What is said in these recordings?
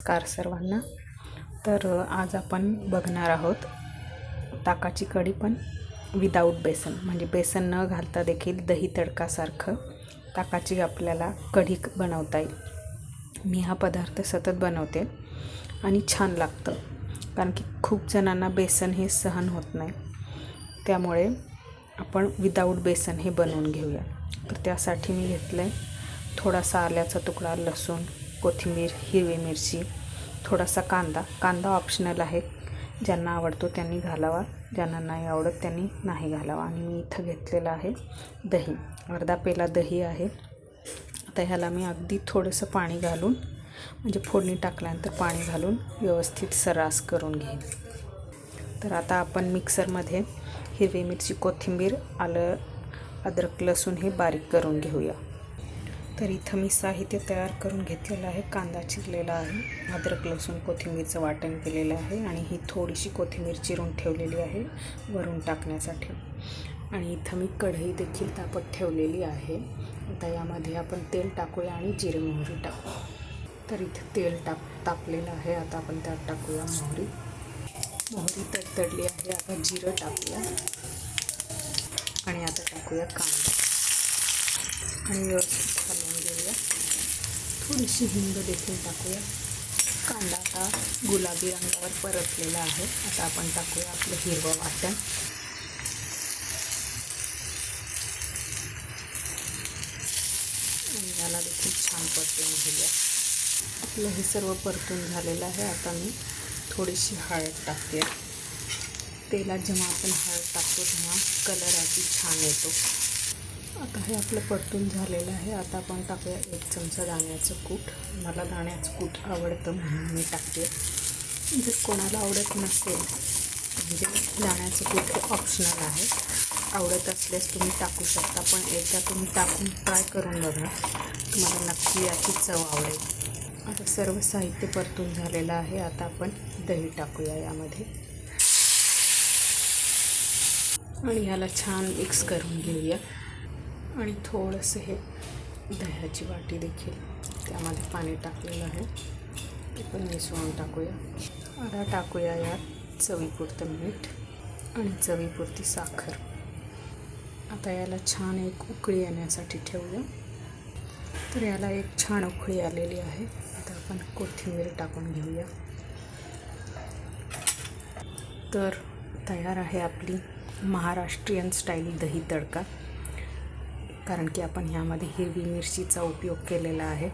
नमस्कार सर्वांना. तर आज आपण बघणार आहोत ताकाची कढी पण विदाऊट बेसन. म्हणजे बेसन न घालता देखील दही तडकासारखं ताकाची आपल्याला कढी बनवता येईल. मी हा पदार्थ सतत बनवते आणि छान लागतं. कारण की खूप जणांना बेसन हे सहन होत नाही. त्यामुळे आपण विदाऊट बेसन हे बनवून घेऊया. तर त्यासाठी मी घेतलं आहे थोडासा आल्याचा तुकडा लसूण कोथिंबीर हिरवी मिरची थोडासा कांदा. कांदा ऑप्शनल आहे. ज्यांना आवडतो त्यांनी घालावा. ज्यांना नाही आवडत त्यांनी नाही घालावा. आणि मी इथं घेतलेलं आहे दही. अर्धा पेला दही आहे. आता ह्याला मी अगदी थोडंसं पाणी घालून म्हणजे फोडणी टाकल्यानंतर पाणी घालून व्यवस्थित सरास करून घेईन. तर आता आपण मिक्सरमध्ये हिरवी मिरची कोथिंबीर आलं अद्रक लसूण हे बारीक करून घेऊया. तर इथं मी साहित्य तयार करून घेतलेलं आहे. कांदा चिरलेला आहे. अद्रक लसूण कोथिंबीरचं वाटण केलेलं आहे आणि ही थोडीशी कोथिंबीर चिरून ठेवलेली आहे वरून टाकण्यासाठी. आणि इथं मी कढई देखील तापत ठेवलेली आहे. आता यामध्ये आपण तेल टाकूया आणि जिरे मोहरी टाकू. तर इथं तेल टाक तापलेलं आहे. आता आपण त्यात टाकूया मोहरी. मोहरी तडतडली आहे. आता जिरं टाकूया. आणि आता टाकूया कांदा. आणि व्यवस्थित हलवून घेऊया. थोडीशी हिंग देखील टाकूया. कांदा आता गुलाबी रंगावर परतलेला आहे. आता आपण टाकूया आपलं हिरवं वाटण. आणि याला देखील छान परतून घेऊया. आपलं हे सर्व परतून झालेलं आहे. आता मी थोडीशी हळद टाकते. तेलात जेव्हा आपण हळद टाकतो तेव्हा कलर अगदी छान येतो. आता हे आपलं परतून झालेलं आहे. आता आपण टाकूया एक चमचा दाण्याचं कूट. मला दाण्याचं कूट आवडतं म्हणून मी टाकते. जर कोणाला आवडत नसेल म्हणजे दाण्याचं कूट ऑप्शनल आहे. आवडत असल्यास तुम्ही टाकू शकता पण एकदा तुम्ही टाकून ट्राय करून बघा. तुम्हाला नक्की याची चव आवडेल. आता सर्व साहित्य परतून झालेलं आहे. आता आपण दही टाकूया यामध्ये. आणि ह्याला छान मिक्स करून घेऊया. आणि थोडंसं हे दह्याची वाटी देखील त्यामध्ये पाणी टाकलेलं आहे. ते पण मिसळून टाकूया. आता टाकूया यात चवीपुरतं मीठ आणि चवीपुरती साखर. आता याला छान एक उकळी येण्यासाठी ठेवूया. तर याला एक छान उकळी आलेली आहे. आता आपण कोथिंबीर टाकून घेऊया. तर तयार आहे आपली महाराष्ट्रीयन स्टाईल दही तडका. कारण की आपण ह्यामध्ये हिरवी मिरचीचा उपयोग केलेला आहे.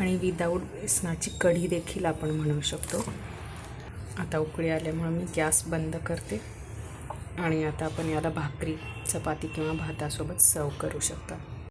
आणि विदाऊट बेसनाची कढी देखील आपण म्हणू शकतो. आता उकळी आल्यामुळे मी गॅस बंद करते. आणि आता आपण याला भाकरी चपाती किंवा भातासोबत सर्व करू शकता.